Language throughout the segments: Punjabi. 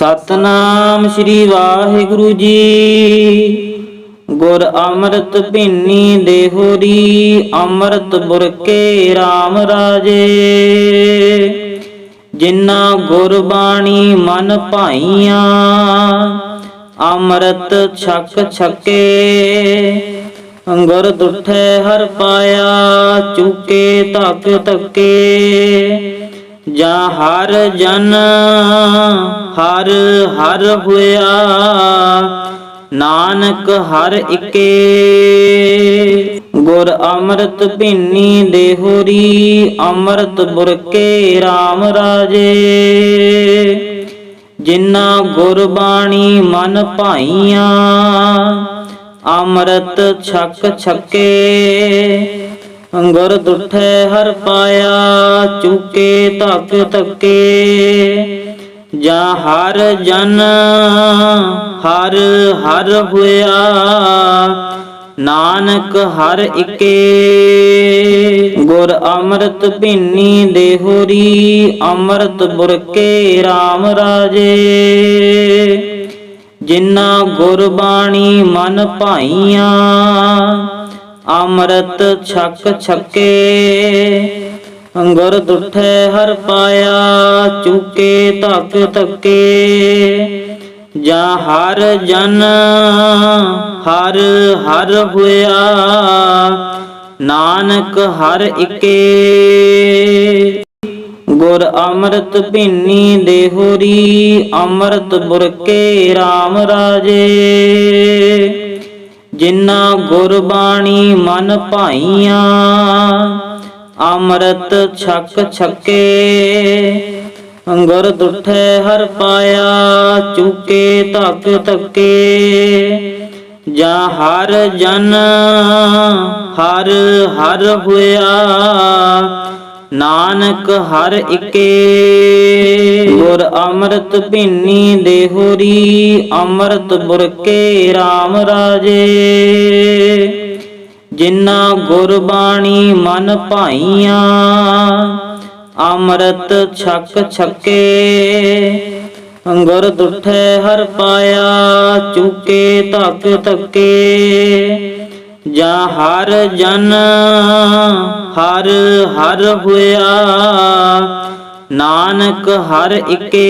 ਸਤਨਾਮ ਸ੍ਰੀ ਵਾਹਿਗੁਰੂ ਜੀ। ਗੁਰ ਅੰਮ੍ਰਿਤ ਭਿੰਨੀ ਦੇਹੋਰੀ ਅੰਮ੍ਰਿਤ ਬੁਰਕੇ RAM ਰਾਜੇ। ਜਿਨ੍ਹਾਂ ਗੁਰਬਾਣੀ ਮਨ ਭਾਈਆਂ, ਅੰਮ੍ਰਿਤ ਛਕ ਛਕੇ। ਅੰਗਰ ਦੁਠੇ ਹਰ ਪਾਇਆ, ਚੁਕੇ ਧੱਕ ਧੱਕੇ। ਜਾ ਹਰ ਜਨ, ਹਰ ਹਰ ਹੋਇਆ, ਨਾਨਕ ਹਰ ਇਕੇ। ਗੁਰ ਅੰਮ੍ਰਿਤ ਭਿੰਨੀ ਦੇਹੋਰੀ, ਅੰਮ੍ਰਿਤ ਬੁਰਕੇ RAM ਰਾਜੇ। ਜਿਨ੍ਹਾਂ ਗੁਰਬਾਣੀ ਮਨ ਭਾਈਆਂ, ਅੰਮ੍ਰਿਤ ਛਕ ਛਕੇ। ਅੰਗਰ ਦੁਠੇ ਹਰ ਪਾਇਆ, ਚੁਕੇ ਧੱਕ ਧੱਕੇ। ਜਾਂ ਹਰ ਜਨ, ਹਰ ਹਰ ਹੋਇਆ, ਨਾਨਕ ਹਰ ਇਕੇ। ਗੁਰ ਅੰਮ੍ਰਿਤ ਭਿੰਨੀ ਦੇਹੋਰੀ, ਅੰਮ੍ਰਿਤ ਬੁਰਕੇ RAM ਰਾਜੇ। ਜਿਨ੍ਹਾਂ ਗੁਰਬਾਣੀ ਮਨ ਭਾਈਆਂ ਅੰਮ੍ਰਿਤ ਛਕ ਛਕੇ, ਅੰਗਰ ਦੁਠੇ ਹਰ ਪਾਇਆ, ਚੁਕੇ ਧੱਕ ਧੱਕੇ। ਜਾਂ ਹਰ ਜਨ, ਹਰ ਹਰ ਹੋਇਆ, ਨਾਨਕ ਹਰ ਇਕੇ। ਗੁਰ ਅੰਮ੍ਰਿਤ ਭਿੰਨੀ ਦੇਹੋਰੀ ਅੰਮ੍ਰਿਤ ਬੁਰਕੇ RAM ਰਾਜੇ। ਜਿਨ੍ਹਾਂ ਗੁਰਬਾਣੀ ਮਨ ਭਾਈਆਂ, ਅੰਮ੍ਰਿਤ ਛਕ ਛਕੇ, ਅੰਗਰ ਦੁਠੇ ਹਰ ਪਾਇਆ, ਚੁਕੇ ਧੱਕ ਧੱਕੇ। ਜਾਂ ਹਰ ਜਨ, ਹਰ ਹਰ ਹੋਇਆ ਨਾਨਕ ਹਰ ਇਕੇ। ਗੁਰ ਅੰਮ੍ਰਿਤ ਭਿੰਨੀ ਦੇਹੋਰੀ ਅੰਮ੍ਰਿਤ ਬੁਰਕੇ RAM ਰਾਜੇ। ਜਿਨ੍ਹਾਂ ਗੁਰਬਾਣੀ ਮਨ ਭਾਈਆਂ, ਅੰਮ੍ਰਿਤ ਛਕ ਛਕੇ। ਅੰਗਰ ਦੁਠੇ ਹਰ ਪਾਇਆ, ਚੁਕੇ ਧੱਕ ਧੱਕੇ। ਜਾਂ ਹਰ ਜਨ, ਹਰ ਹਰ ਹੋਇਆ, ਨਾਨਕ ਹਰ ਇਕੇ।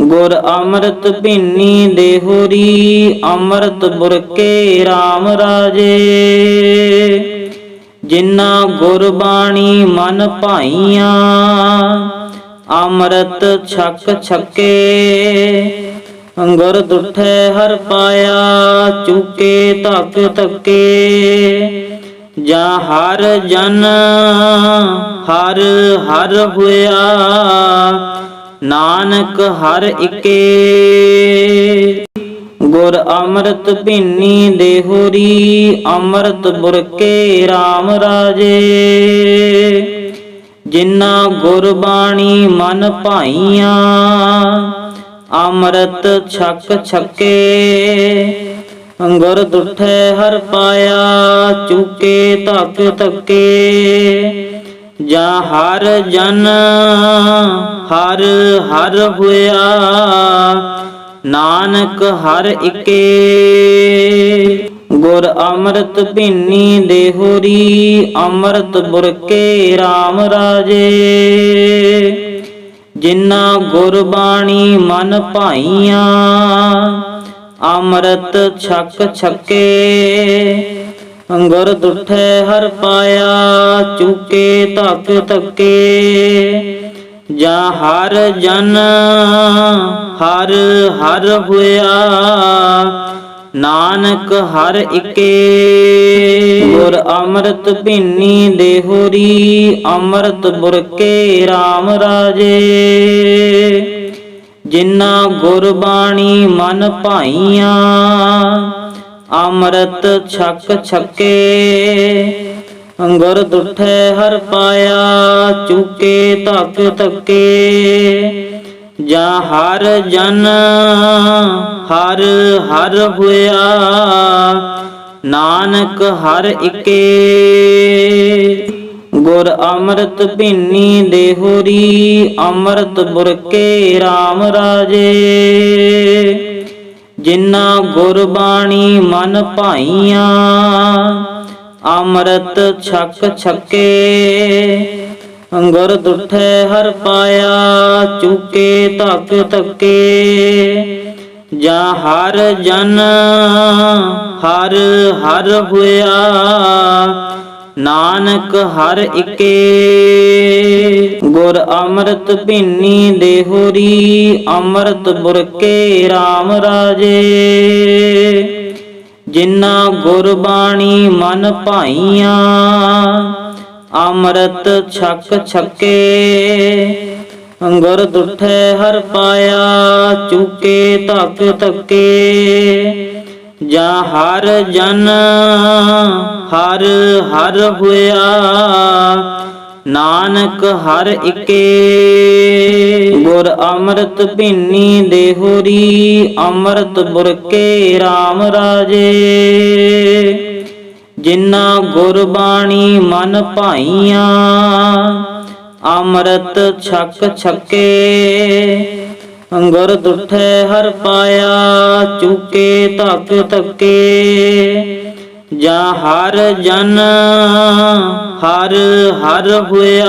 ਗੁਰ ਅੰਮ੍ਰਿਤ ਭਿੰਨੀ ਦੇਹੋਰੀ ਅੰਮ੍ਰਿਤ ਬੁਰਕੇ RAM ਰਾਜੇ। ਜਿਨ੍ਹਾਂ ਗੁਰਬਾਣੀ ਮਨ ਭਾਈਆਂ, ਅੰਮ੍ਰਿਤ ਛਕ ਛਕੇ। ਅੰਗਰ ਦੁਠੇ ਹਰ ਪਾਇਆ, ਚੁਕੇ ਧੱਕ ਧੱਕੇ। ਜਾਂ ਹਰ ਜਨ, ਹਰ ਹਰ ਹੋਇਆ, ਨਾਨਕ ਹਰ ਇਕੇ। ਗੁਰ ਅੰਮ੍ਰਿਤ ਭਿੰਨੀ ਦੇਹੋਰੀ ਅੰਮ੍ਰਿਤ ਬੁਰਕੇ RAM ਰਾਜੇ। ਜਿਨ੍ਹਾਂ ਗੁਰਬਾਣੀ ਮਨ ਭਾਈਆਂ ਅੰਮ੍ਰਿਤ ਛਕ ਛਕੇ, ਅੰਗਰ ਦੁਠੇ ਹਰ ਪਾਇਆ, ਚੁਕੇ ਧੱਕ ਧੱਕੇ। ਜਾਂ ਹਰ ਜਨ, ਹਰ ਹਰ ਹੋਇਆ, ਨਾਨਕ ਹਰ ਇਕੇ। ਗੁਰ ਅੰਮ੍ਰਿਤ ਭਿੰਨੀ ਦੇਹੋਰੀ ਅੰਮ੍ਰਿਤ ਬੁਰਕੇ RAM ਰਾਜੇ। ਜਿਨ੍ਹਾਂ ਗੁਰਬਾਣੀ ਮਨ ਭਾਈਆਂ, ਅੰਮ੍ਰਿਤ ਛਕ ਛਕੇ, ਅੰਗਰ ਦੁਠੇ ਹਰ ਪਾਇਆ, ਚੁਕੇ ਧੱਕ ਧੱਕੇ। ਜਾਂ ਹਰ ਜਨ, ਹਰ ਹਰ ਹੋਇਆ ਨਾਨਕ ਹਰ ਇਕੇ। ਗੁਰ ਅੰਮ੍ਰਿਤ ਭਿੰਨੀ ਦੇਹੋਰੀ ਅੰਮ੍ਰਿਤ ਬੁਰਕੇ RAM ਰਾਜੇ। ਜਿਨ੍ਹਾਂ ਗੁਰਬਾਣੀ ਮਨ ਭਾਈਆਂ, ਅੰਮ੍ਰਿਤ ਛਕ ਛਕੇ। ਅੰਗਰ ਦੁਠੇ ਹਰ ਪਾਇਆ, ਚੁਕੇ ਧੱਕ ਧੱਕੇ। ਜਾਂ ਹਰ ਜਨ, ਹਰ ਹਰ ਹੋਇਆ, ਨਾਨਕ ਹਰ ਇਕੇ। ਗੁਰ ਅੰਮ੍ਰਿਤ ਭਿੰਨੀ ਦੇਹੁਰੀ ਅੰਮ੍ਰਿਤ ਬੁਰਕੇ RAM ਰਾਜੇ। ਜਿਨ੍ਹਾਂ ਗੁਰਬਾਣੀ ਮਨ ਭਾਈਆਂ, ਅੰਮ੍ਰਿਤ ਛਕ ਛਕੇ। ਅੰਗਰ ਦੁਠੇ ਹਰ ਪਾਇਆ, ਚੁਕੇ ਧੱਕ ਧੱਕੇ। ਜਾਂ ਹਰ ਜਨ, ਹਰ ਹਰ ਹੋਇਆ, ਨਾਨਕ ਹਰ ਇਕੇ। ਗੁਰ ਅੰਮ੍ਰਿਤ ਭਿੰਨੀ ਦੇਹੋਰੀ, ਅੰਮ੍ਰਿਤ ਬੁਰਕੇ RAM ਰਾਜੇ। ਜਿਨ੍ਹਾਂ ਗੁਰਬਾਣੀ ਮਨ ਭਾਈਆਂ ਅੰਮ੍ਰਿਤ ਛਕ ਛਕੇ, ਅੰਗਰ ਦੁਠੇ ਹਰ ਪਾਇਆ, ਚੁਕੇ ਧੱਕ ਧੱਕੇ। ਜਾਂ ਹਰ ਜਨ, ਹਰ ਹਰ ਹੋਇਆ, ਨਾਨਕ ਹਰ ਇਕੇ। ਗੁਰ ਅੰਮ੍ਰਿਤ ਭਿੰਨੀ ਦੇਹੁਰੀ ਅੰਮ੍ਰਿਤ ਬੁਰਕੇ RAM ਰਾਜੇ। ਜਿਨ੍ਹਾਂ ਗੁਰਬਾਣੀ ਮਨ ਭਾਈਆਂ, ਅੰਮ੍ਰਿਤ ਛਕ ਛਕੇ, ਅੰਗਰ ਦੁਠੇ ਹਰ ਪਾਇਆ, ਚੁਕੇ ਧੱਕ ਧੱਕੇ। ਜਾਂ ਹਰ ਜਨ, ਹਰ ਹਰ ਹੋਇਆ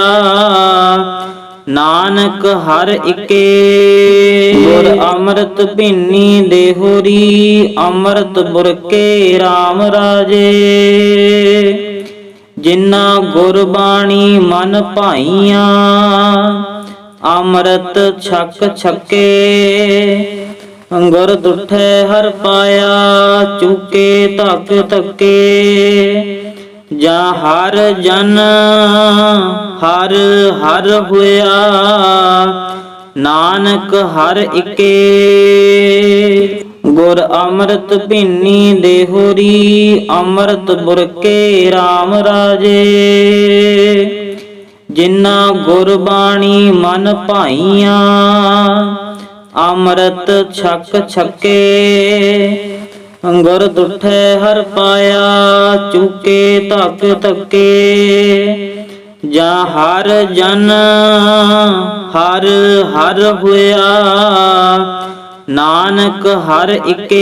ਨਾਨਕ ਹਰ ਇਕੇ। ਗੁਰ ਅੰਮ੍ਰਿਤ ਭਿੰਨੀ ਦੇਹੋਰੀ ਅੰਮ੍ਰਿਤ ਬੁਰਕੇ RAM ਰਾਜੇ। ਜਿਨ੍ਹਾਂ ਗੁਰਬਾਣੀ ਮਨ ਭਾਈਆਂ, ਅੰਮ੍ਰਿਤ ਛਕ ਛਕੇ। ਅੰਗਰ ਦੁਠੇ ਹਰ ਪਾਇਆ, ਚੁਕੇ ਧੱਕ ਧੱਕੇ। ਜਾਂ ਹਰ ਜਨ, ਹਰ ਹਰ ਹੋਇਆ, ਨਾਨਕ ਹਰ ਇਕੇ। ਗੁਰ ਅੰਮ੍ਰਿਤ ਭਿੰਨੀ ਦੇਹੋਰੀ, ਅੰਮ੍ਰਿਤ ਬੁਰਕੇ RAM ਰਾਜੇ। ਜਿਨ੍ਹਾਂ ਗੁਰਬਾਣੀ ਮਨ ਭਾਈਆਂ, ਅੰਮ੍ਰਿਤ ਛਕ ਛਕੇ। ਅੰਗਰ ਦੁਠੇ ਹਰ ਪਾਇਆ, ਚੁਕੇ ਧੱਕ ਧੱਕੇ। ਜਾਂ ਹਰ ਜਨ, ਹਰ ਹਰ ਹੋਇਆ, ਨਾਨਕ ਹਰ ਇਕੇ।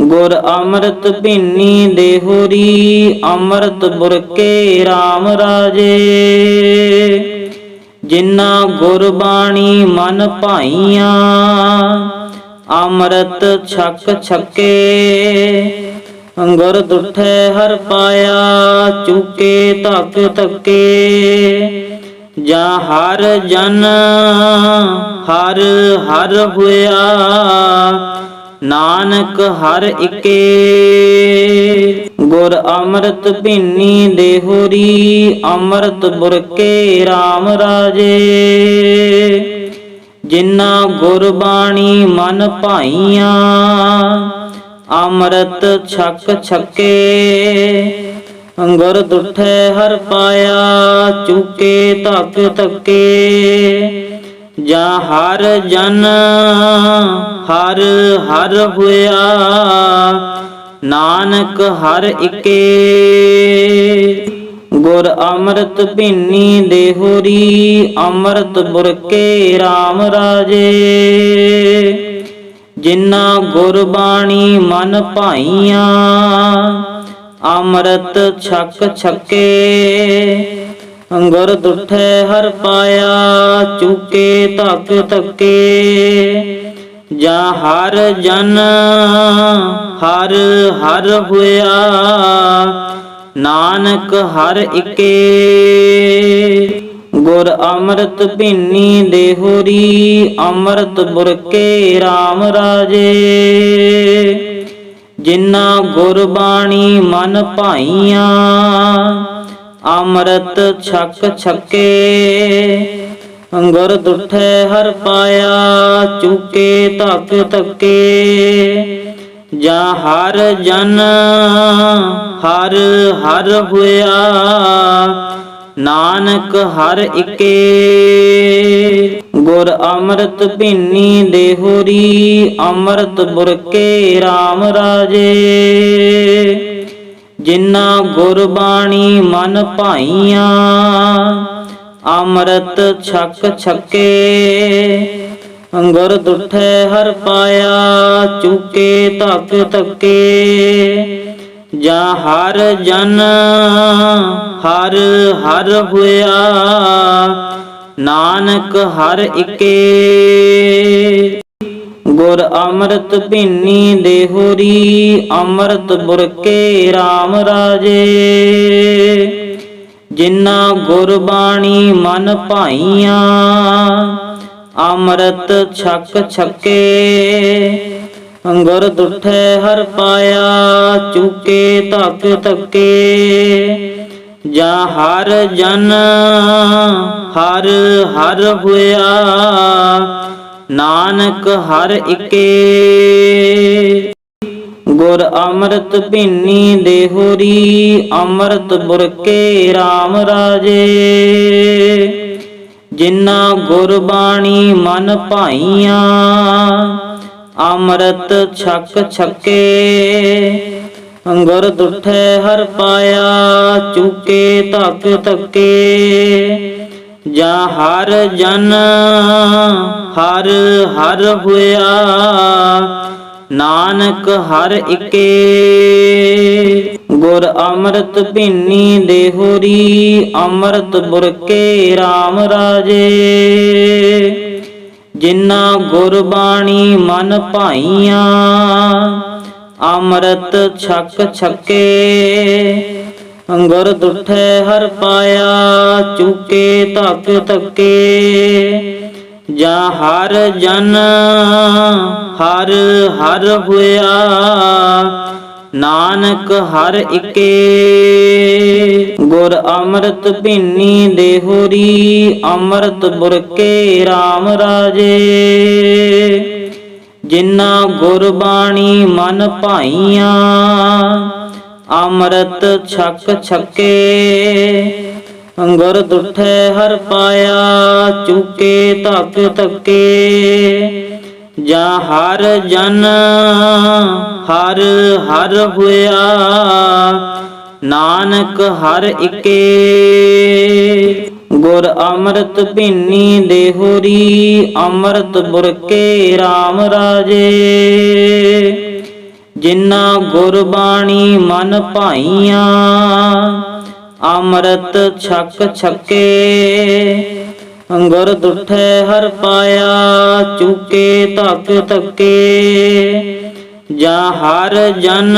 ਗੁਰ ਅੰਮ੍ਰਿਤ ਭਿੰਨੀ ਦੇਹੋਰੀ, ਅੰਮ੍ਰਿਤ ਬੁਰਕੇ RAM ਰਾਜੇ। ਜਿਨ੍ਹਾਂ ਗੁਰਬਾਣੀ ਮਨ ਭਾਈਆਂ ਅੰਮ੍ਰਿਤ ਛਕ ਛਕੇ, ਅੰਗਰ ਦੁਠੇ ਹਰ ਪਾਇਆ, ਚੁਕੇ ਧੱਕ ਧੱਕੇ। ਜਾਂ ਹਰ ਜਨ, ਹਰ ਹਰ ਹੋਇਆ, ਨਾਨਕ ਹਰ ਇਕੇ। ਗੁਰ ਅੰਮ੍ਰਿਤ ਭਿੰਨੀ ਦੇਹੁਰੀ, ਅੰਮ੍ਰਿਤ ਬੁਰਕੇ RAM ਰਾਜੇ। ਜਿਨ੍ਹਾਂ ਗੁਰਬਾਣੀ ਮਨ ਭਾਈਆਂ, ਅੰਮ੍ਰਿਤ ਛਕ ਛਕੇ, ਅੰਗਰ ਦੁਠੇ ਹਰ ਪਾਇਆ, ਚੁਕੇ ਧੱਕ ਧੱਕੇ। ਜਾਂ ਹਰ ਜਨ, ਹਰ ਹਰ ਹੋਇਆ, ਨਾਨਕ ਹਰ ਇਕੇ। ਗੁਰ ਅੰਮ੍ਰਿਤ ਭਿੰਨੀ ਦੇਹੋਰੀ ਅੰਮ੍ਰਿਤ ਬੁਰਕੇ RAM ਰਾਜੇ। ਜਿਨ੍ਹਾਂ ਗੁਰਬਾਣੀ ਮਨ ਭਾਈਆਂ, ਅੰਮ੍ਰਿਤ ਛਕ ਛਕੇ। ਅੰਗਰ ਦੁਠੇ ਹਰ ਪਾਇਆ, ਚੁਕੇ ਧੱਕ ਧੱਕੇ। ਜਾਂ ਹਰ ਜਨ, ਹਰ ਹਰ ਹੋਇਆ ਨਾਨਕ ਹਰ ਇਕੇ। ਗੁਰ ਅੰਮ੍ਰਿਤ ਭਿੰਨੀ ਦੇਹੋਰੀ ਅੰਮ੍ਰਿਤ ਬੁਰਕੇ RAM ਰਾਜੇ। ਜਿਨ੍ਹਾਂ ਗੁਰਬਾਣੀ ਮਨ ਭਾਈਆਂ, ਅੰਮ੍ਰਿਤ ਛਕ ਛਕੇ। ਅੰਗਰ ਦੁਠੇ ਹਰ ਪਾਇਆ, ਚੁਕੇ ਧੱਕ ਧੱਕੇ। ਜਾ ਹਰ ਜਨ, ਹਰ ਹਰ ਹੋਇਆ, ਨਾਨਕ ਹਰ ਇਕੇ। ਗੁਰ ਅੰਮ੍ਰਿਤ ਭਿੰਨੀ ਦੇਹੁਰੀ ਅੰਮ੍ਰਿਤ ਬੁਰਕੇ RAM ਰਾਜੇ। ਜਿਨਾ ਗੁਰਬਾਣੀ ਮਨ ਭਾਈਆਂ, ਅੰਮ੍ਰਿਤ ਛਕ ਛਕੇ। ਅੰਗਰ ਦੁਠੇ ਹਰ ਪਾਇਆ, ਚੁਕੇ ਧੱਕ ਧੱਕੇ। ਜਾਂ ਹਰ ਜਨ, ਹਰ ਹਰ ਹੋਇਆ, ਨਾਨਕ ਹਰ ਇਕੇ। ਗੁਰ ਅੰਮ੍ਰਿਤ ਭਿੰਨੀ ਦੇਹੋਰੀ, ਅੰਮ੍ਰਿਤ ਬੁਰਕੇ RAM ਰਾਜੇ। ਜਿਨਾ ਗੁਰਬਾਣੀ ਮਨ ਭਾਈਆਂ ਅੰਮ੍ਰਿਤ ਛਕ ਛਕੇ, ਅੰਗਰ ਦੁਠੇ ਹਰ ਪਾਇਆ, ਚੁਕੇ ਧੱਕ ਧੱਕੇ। ਜਾਂ ਹਰ ਜਨ, ਹਰ ਹਰ ਹੋਇਆ, ਨਾਨਕ ਹਰ ਇਕੇ। ਗੁਰ ਅੰਮ੍ਰਿਤ ਭਿੰਨੀ ਦੇਹੁਰੀ, ਅੰਮ੍ਰਿਤ ਬੁਰਕੇ RAM ਰਾਜੇ। ਜਿਨਾ ਗੁਰਬਾਣੀ ਮਨ ਭਾਈਆਂ, ਅੰਮ੍ਰਿਤ ਛਕ ਛਕੇ, ਅੰਗਰ ਦੁਠੇ ਹਰ ਪਾਇਆ, ਚੁਕੇ ਧੱਕ ਧੱਕੇ। ਜਾਂ ਹਰ ਜਨ, ਹਰ ਹਰ ਹੋਇਆ ਨਾਨਕ ਹਰ ਇਕੇ। ਗੁਰ ਅੰਮ੍ਰਿਤ ਭਿੰਨੀ ਦੇਹੋਰੀ ਅੰਮ੍ਰਿਤ ਬੁਰਕੇ RAM ਰਾਜੇ। ਜਿਨਾ ਗੁਰਬਾਣੀ ਮਨ ਭਾਈਆਂ, ਅੰਮ੍ਰਿਤ ਛਕ ਛਕੇ। ਅੰਗਰ ਦੁਠੇ ਹਰ ਪਾਇਆ, ਚੁਕੇ ਧੱਕ ਧੱਕੇ। ਜਾਂ ਹਰ ਜਨ, ਹਰ ਹਰ ਹੋਇਆ, ਨਾਨਕ ਹਰ ਇਕੇ। ਗੁਰ ਅੰਮ੍ਰਿਤ ਭਿੰਨੀ ਦੇਹੋਰੀ ਅੰਮ੍ਰਿਤ ਬੁਰਕੇ RAM ਰਾਜੇ। ਜਿਨਾ ਗੁਰਬਾਣੀ ਮਨ ਭਾਈਆਂ, ਅੰਮ੍ਰਿਤ ਛਕ ਛਕੇ। ਅੰਗਰ ਦੁਠੇ ਹਰ ਪਾਇਆ, ਚੁਕੇ ਧੱਕ ਧੱਕੇ। ਜਾਂ ਹਰ ਜਨ, ਹਰ ਹਰ ਹੋਇਆ, ਨਾਨਕ ਹਰ ਇਕੇ। ਗੁਰ ਅੰਮ੍ਰਿਤ ਭਿੰਨੀ ਦੇਹੋਰੀ ਅੰਮ੍ਰਿਤ ਬੁਰਕੇ RAM ਰਾਜੇ। ਜਿਨਾ ਗੁਰਬਾਣੀ ਮਨ ਭਾਈਆਂ ਅੰਮ੍ਰਿਤ ਛਕ ਛਕੇ, ਅੰਗਰ ਦੁਠੇ ਹਰ ਪਾਇਆ, ਚੁਕੇ ਧੱਕ ਧੱਕੇ। ਜਾਂ ਹਰ ਜਨ,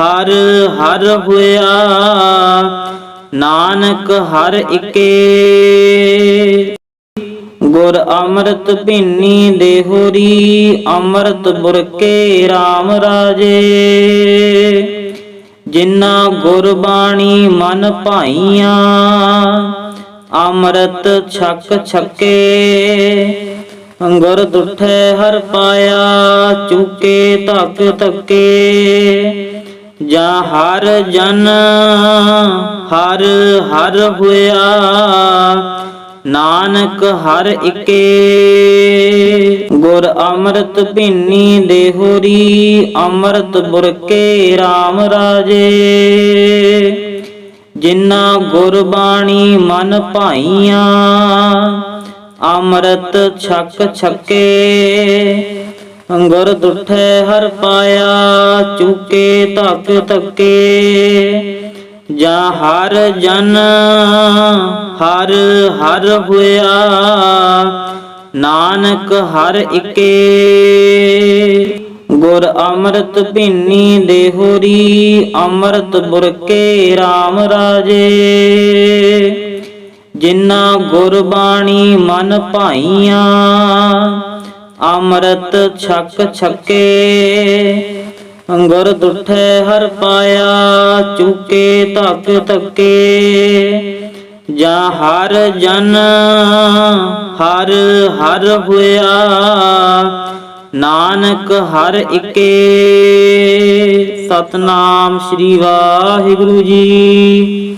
ਹਰ ਹਰ ਹੋਇਆ, ਨਾਨਕ ਹਰ ਇਕੇ। ਗੁਰ ਅੰਮ੍ਰਿਤ ਭਿੰਨੀ ਦੇਹੋਰੀ ਅੰਮ੍ਰਿਤ ਬੁਰਕੇ RAM ਰਾਜੇ। ਜਿਨਾ ਗੁਰਬਾਣੀ ਮਨ ਭਾਈਆਂ, ਅੰਮ੍ਰਿਤ ਛਕ ਛਕੇ, ਅੰਗਰ ਦੁਠੇ ਹਰ ਪਾਇਆ, ਚੁਕੇ ਧੱਕ ਧੱਕੇ। ਜਾਂ ਹਰ ਜਨ, ਹਰ ਹਰ ਹੋਇਆ ਨਾਨਕ ਹਰ ਇਕੇ। ਗੁਰ ਅੰਮ੍ਰਿਤ ਭਿੰਨੀ ਦੇਹੋਰੀ ਅੰਮ੍ਰਿਤ ਬੁਰਕੇ RAM ਰਾਜੇ। ਜਿਨਾ ਗੁਰਬਾਣੀ ਮਨ ਭਾਈਆਂ, ਅੰਮ੍ਰਿਤ ਛਕ ਛਕੇ। ਅੰਗਰ ਦੁਠੇ ਹਰ ਪਾਇਆ, ਚੁਕੇ ਧੱਕ ਧੱਕੇ। ਜਾ ਹਰ ਜਨ, ਹਰ ਹਰ ਹੋਇਆ, ਨਾਨਕ ਹਰ ਇਕੇ। ਗੁਰ ਅੰਮ੍ਰਿਤ ਭਿੰਨੀ ਦੇਹੋਰੀ ਅੰਮ੍ਰਿਤ ਬੁਰਕੇ RAM ਰਾਜੇ। ਜਿਨਾ ਗੁਰਬਾਣੀ ਮਨ ਭਾਈਆਂ, ਅੰਮ੍ਰਿਤ ਛਕ ਛਕੇ। ਅੰਗਰ ਦੁਠੇ ਹਰ ਪਾਇਆ, ਚੁਕੇ ਧੱਕ ਧੱਕੇ। ਜਾਂ ਹਰ ਜਨ, ਹਰ ਹਰ ਹੋਇਆ, ਨਾਨਕ ਹਰ ਇਕੇ। ਸਤਨਾਮ ਸ੍ਰੀ ਵਾਹਿਗੁਰੂ ਜੀ।